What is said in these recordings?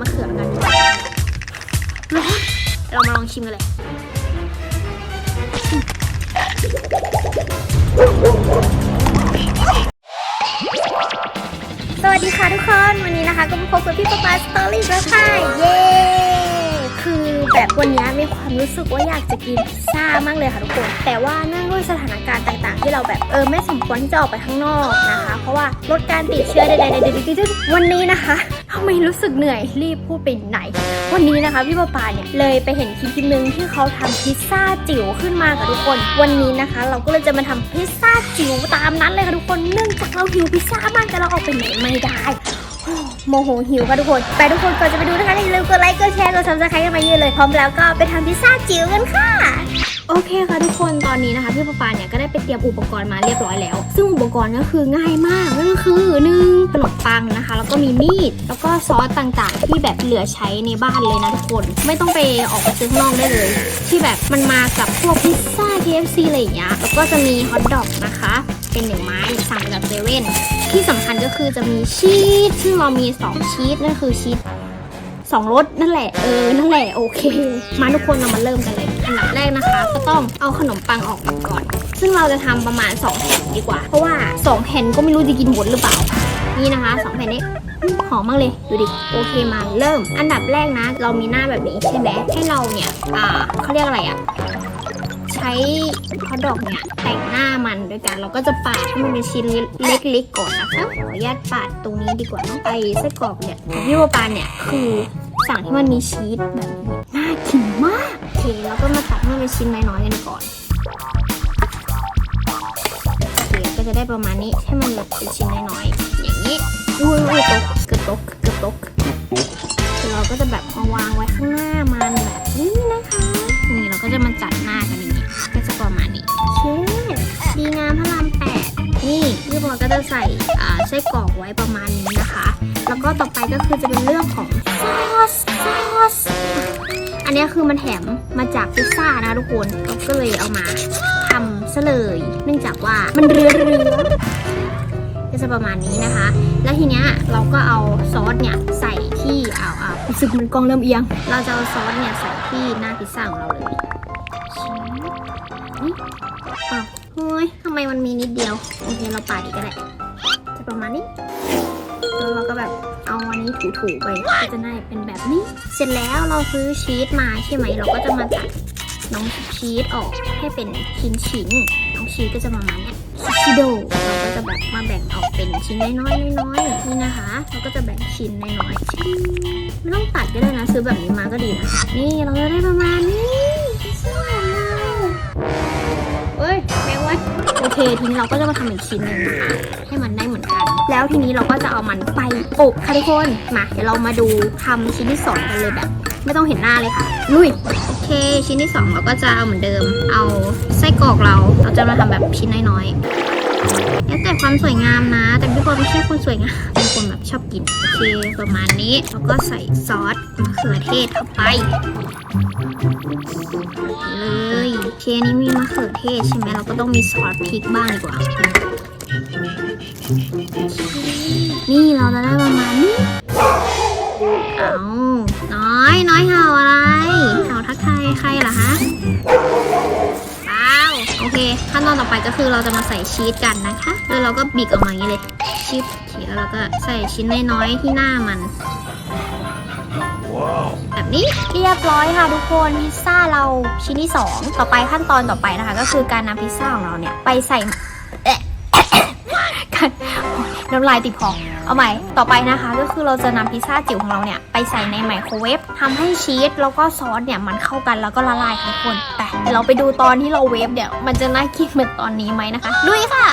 มะเขือกันร้อนเรามาลองชิมกันเลยสวัสดีค่ะทุกคน วันนี้นะคะก็มาพบกับพี่ปะปาสตอรี่แล้วค่ะ เย้คือแบบวันนี้มีความรู้สึกว่าอยากจะกินพิซซ่ามากเลยค่ะทุกคน แต่ว่าเนื่องด้วยสถานการณ์ต่างๆ ที่เราแบบเออไม่สมควรที่จะออกไปข้างนอกนะคะ เพราะว่าลดการติดเชื้อใดๆๆๆวันนี้นะคะ ไมรู้สึกเหนื่อยรีบพูดไปไหน วันนี้นะคะพี่ปะปาเนี่ยเลยไปเห็นคลิปคลิปหนึงที่เขาทำพิซซ่าจิ๋วขึ้นมาค่ะทุกคน วันนี้นะคะ เราก็เลยจะมาทำพิซซ่าจิ๋วตามนั้นเลยค่ะทุกคนเนื่องจากเราหิวพิซซ่ามากแต่เราออกไปไหนไม่ได้โมโหหิวค่ะทุกคน ไปทุกคนก่อนจะไปดูนะคะอย่าลืมกดไลค์กดแชร์กดซับสไครต์กันมาเยอะเลยพร้อมแล้วก็ไปทำพิซซ่าจิ๋วกันค่ะโอเคค่ะทุกคนตอนนี้นะคะพี่ปะปาเนี่ยก็ได้ไปเตรียมอุปกรณ์มาเรียบร้อยแล้ว ซึ่งอุปกรณ์ก็คือง่ายมากนั่นก็คือหนึ่งขนมปังนะคะ แล้วก็มีมีด ซอสต่างๆ ที่แบบเหลือใช้ในบ้านเลยนะทุกคน ไม่ต้องไปออกไปซื้อข้างนอกได้เลย ที่แบบมันมากับพวกพิซซ่า KFC อะไรอย่างเงี้ยแล้วก็จะมีฮอทดอกนะคะ เป็นหนึ่งไม้สั่งจากเซเว่นที่สำคัญก็คือจะมีชีสซึ่งเรามี 2 ชีสนั่นคือชีสสองรสนั่นแหละเออนั่นแหละโอเค มาทุกคนเรามาเริ่มกันเลย อันดับแรกนะคะ ก็ต้องเอาขนมปังออกก่อน ซึ่งเราจะทำประมาณ2แผ่นดีกว่า เพราะว่า 2 แผ่นก็ไม่รู้จะกินหมดหรือเปล่า นี่นะคะ2แผ่นนี้ หอมมากเลย ดูดิ โอเคมาเริ่ม อันดับแรกนะ เรามีหน้าแบบนี้ใช่ไหมให้เราเนี่ย อ่าเขาเรียกอะไรอะใช้ฮอดอกเนี่ย แต่งหน้ามันด้วยกันเราก็จะปาดให้มันเป็นชิ้นเล็กๆก่อนนะคะขออนุญาตปาดตรงนี้ดีกว่าเนอะไอไส้กรอกเนี่ยของพี่โบปานเนี่ยคือสั่งที่มันมีชีสแบบนี้น่ากินมากโอเคแล้วก็มาตัดให้มันเป็นชิ้นน้อยๆกันก่อนโอเคก็จะได้ประมาณนี้ให้มันแบบเป็นชิ้นน้อยๆ อุ้ยอุ้ยตกเกือบตกเกือบตกเราก็จะแบบมาวางไว้ข้างหน้ามันแบบนี้นะคะ นี่เราก็จะมาจัดหน้ากันอย่างนี้ก็จะประมาณนี้เคดีงามพระรามแปดนี่พี่บอยก็จะใส่อ่าไส้กรอกไว้ประมาณนี้นะคะ แล้วก็ต่อไปก็คือจะเป็นเรื่องของซอสซอสอันนี้คือมันแถมมาจากพิซซ่านะทุกคนเราก็เลยเอามาทำซะเลย เนื่องจากว่ามันเรือเรือ ก็จะประมาณนี้นะคะ แล้วทีเนี้ยเราก็เอาซอสเนี่ยใส่ที่เอาเอารู้สึกมันกล้องเริ่มเอียง เราจะเอาซอสเนี่ยใส่ที่หน้าพิซซ่าของเราเลยชิ้นนี่อ้าวเฮ้ยทำไมมันมีนิดเดียวโอเคเราปาดอีกก็ได้จะประมาณนี้แล้วเราก็แบบเอาอันนี้ถูๆไปก็จะได้เป็นแบบนี้ เสร็จแล้วเราซื้อชีสมาใช่ไหมเราก็จะมาตัดน้องชีสออกให้เป็นชิ้นๆน้องชีสก็จะประมาณเนี้ย ชิโดเราก็จะแบบมาแบ่งออกเป็นชิ้นน้อยๆน้อยๆนี่นะคะ เราก็จะแบ่งชิ้นน้อยๆชิ้นไม่ต้องตัดก็ได้นะซื้อแบบนี้มาก็ดีนะนี่เราจะได้ประมาณนี้พิซซ่าของเราเฮ้ยแมวไว้โอเคทีนี้เราก็จะมาทำอีกชิ้นหนึ่งนะคะให้มันได้เหมือนกัน แล้วทีนี้เราก็จะเอามันไปอบค่ะทุกคนมาเดี๋ยวเรามาดูทำชิ้นที่สองกันเลยแบบ ไม่ต้องเห็นหน้าเลยค่ะลุยโอเค ชิ้นที่สองเราก็จะเอาเหมือนเดิม เอาไส้กรอกเราเราจะมาทำแบบชิ้นน้อยๆ แล้วแต่ความสวยงามนะ แต่พี่บอลไม่ใช่คนสวยงามเป็นคนแบบชอบกินโอเคประมาณนี้ แล้วก็ใส่ซอสมะเขือเทศเข้าไป เลยโอเคนี้มีมะเขือเทศใช่ไหมเราก็ต้องมีซอสพริกบ้างดีกว่า นี่เราจะได้ประมาณนี้ เอาน้อยน้อยเห่าอะ ตอนต่อไปก็คือเราจะมาใส่ชีสกันนะคะ แล้วเราก็บีบออกมาอย่างนี้เลยชีสโอเคแล้วเราก็ใส่ชิ้นน้อยๆที่หน้ามัน แบบนี้เรียบร้อยค่ะทุกคนพิซซ่าเราชิ้นที่ 2 ต่อไปขั้นตอนต่อไปนะคะ ก็คือการนำพิซซ่าของเราเนี่ยไปใส่เอ๊ะกันน้ำลายติดคอ เอาใหม่ ต่อไปนะคะก็คือเราจะนำพิซซ่าจิ๋วของเราเนี่ยไปใส่ในไมโครเวฟทำให้ชีสแล้วก็ซอสเนี่ยมันเข้ากันแล้วก็ละลายค่ะทุกคนแต่เดี๋ยวเราไปดูตอนที่เราเวฟเนี่ยมันจะน่ากินเหมือนตอนนี้ไหมนะคะลุยค่ะ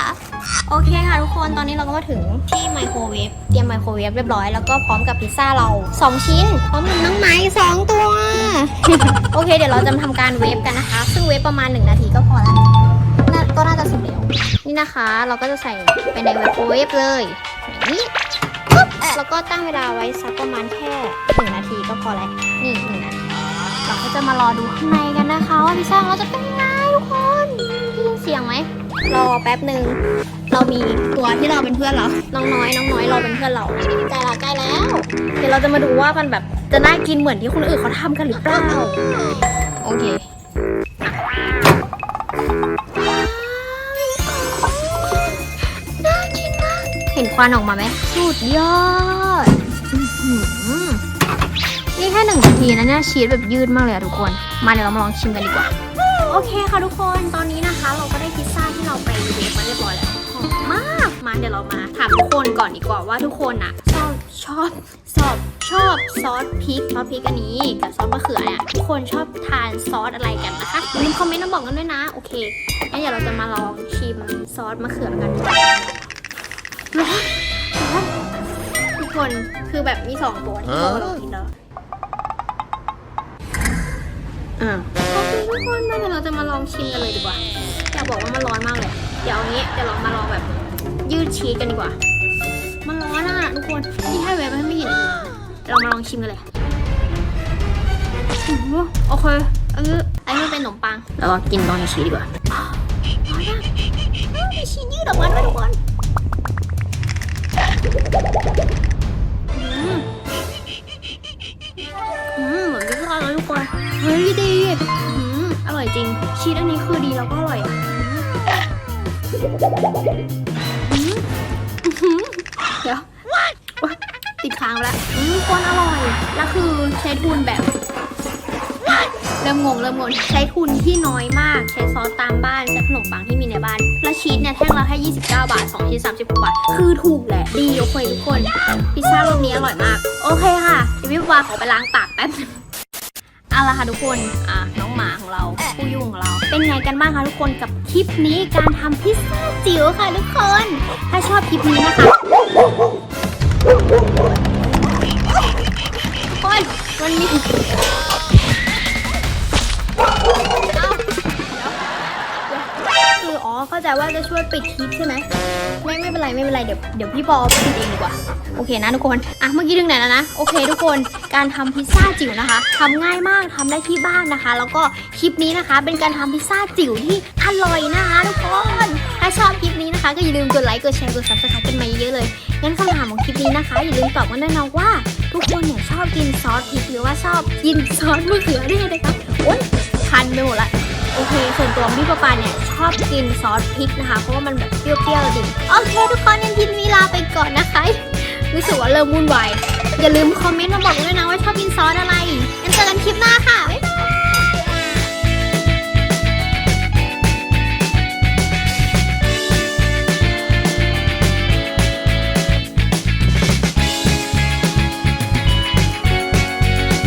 โอเคค่ะทุกคนตอนนี้เราก็มาถึงที่ไมโครเวฟเตรียมไมโครเวฟเรียบร้อยแล้วก็พร้อมกับพิซซ่าเรา 2 ชิ้น พร้อมกับน้องไม้สองตัว โอเค เดี๋ยวเราจะมาทำการเวฟกันนะคะ ซึ่งเวฟประมาณ 1 นาทีก็พอแล้วน่าก็น่าจะสุดเร็วนี่นะคะ เราก็จะใส่ไปในไมโครเวฟเลยอย่าง นี้ปุ๊บแล้วก็ตั้งเวลาไว้สักประมาณแค่1นาทีก็พอแล้วนี่หนึ่งนาทีเราก็จะมารอดูข้างในกันนะคะว่าพิซซ่างเราจะเป็นยังไงทุกคนพิซเสียงไหมรอแป๊บหนึ่งเรามีตัวที่เราเป็นเพื่อนเรา น้องน้อยน้องน้อยเราเป็นเพื่อนเราใกล้ละใกล้แล้ว เดี๋ยวเราจะมาดูว่ามันแบบจะน่ากินเหมือนที่คนอื่นเขาทำกันหรือเปล่าโอเค เห็นควันออกมาไหมสุดยอดอื้อหือนี่แค่หนึ่งนาทีนะเนี่ยชีสแบบยืดมากเลยอะทุกคน มาเดี๋ยวเรามาลองชิมกันดีกว่า โอเคค่ะทุกคนตอนนี้นะคะ เราก็ได้พิซซ่าที่เราไปเบฟมาเรียบร้อยแล้วหอมมากมาเดี๋ยวเรามาถามทุกคนก่อนดีกว่าว่าทุกคนอะชอบชอบชอบชอบซอสพริกซอสพริกอันนี้กับซอสมะเขือเนี่ยทุกคนชอบทานซอสอะไรกันนะคะอย่าลืมคอมเมนต์มาบอกกันด้วยนะโอเคงั้นเดี๋ยวเราจะมาลองชิมซอสมะเขือกัน ร้อนร้อนทุกคนคือแบบมีสองตัวที่เราลองกินแล้วอ่าโอเคทุกคนมาเดี๋ยวเราจะมาลองชิมกันเลยดีกว่าอยากบอกว่ามันร้อนมากเลย เดี๋ยวเอางี้เดี๋ยวเรามาลองแบบยืดชีสกันดีกว่า มันร้อนอะทุกคนนี่ให้เว็บให้ไม่เห็นเลยเรามาลองชิมกันเลยอื้อหือโอเคอันนี้อันนี้มันเป็นขนมปังแล้วก็กินตรงในชีสดีกว่าอ้าวร้อนมากอ้าวมีชีสยืดออกมาด้วยทุกคน อืมอืมเหมือนพิซซ่าเลยทุกคนเฮ้ยดีอืมอร่อยจริง ชีสอันนี้คือดีแล้วก็อร่อยอะอืมอืมเดี๋ยวโอ๊ยติดค้างไปแล้วอืมคนอร่อย แล้วคือใช้ทุนแบบ เริ่มงงเริ่มงงใช้ทุนที่น้อยมาก ใช้ซอสตามบ้านใช้ขนมปังที่มีในบ้าน แล้วชีสเนี่ยแท่งละแค่29 บาท2ชิ้น36 บาท คือถูกแหละ ดีโอเคทุกคน พิซซ่ารอบนี้อร่อยมาก โอเคค่ะเดี๋ยวพี่วาขอไปล้างปากแป๊บนึงเอาละค่ะทุกคน อะน้องหมาของเราผู้ยุ่งของเรา เป็นไงกันบ้างคะทุกคนกับคลิปนี้การทำพิซซ่าจิ๋วค่ะทุกคน ถ้าชอบคลิปนี้นะคะทุกคนวันนี้ ใจว่าจะช่วยปิดคลิปใช่ไหมไม่ไม่เป็นไรไม่เป็นไรเดี๋ยวเดี๋ยวพี่ปอปิดเองดีกว่าโอเคนะทุกคนอะเมื่อกี้ถึงไหนแล้วนะโอเคทุกคนการทำพิซซ่าจิ๋วนะคะทำง่ายมากทำได้ที่บ้านนะคะ แล้วก็คลิปนี้นะคะ เป็นการทำพิซซ่าจิ๋วที่อร่อยนะคะทุกคนถ้าชอบคลิปนี้นะคะ ก็อย่าลืมกดไลค์กดแชร์กด subscribe กันมาเยอะเลยงั้นคำถามของคลิปนี้นะคะอย่าลืมตอบกันด้วยนะว่า ทุกคนเนี่ยชอบกินซอสพริกหรือว่าชอบกินซอสมะเขือด้วยนะคะโอ๊ยคันไปหมดละ โอเค ส่วนตัวพี่ปะปาเนี่ยชอบกินซอสพริกนะคะ เพราะว่ามันแบบเปรี้ยวๆดีโอเคทุกคนยังกินมีลาไปก่อนนะคะ รู้สึกว่าเริ่มวุ่นวายอย่าลืมคอมเมนต์มาบอกด้วยนะว่าชอบกินซอสอะไร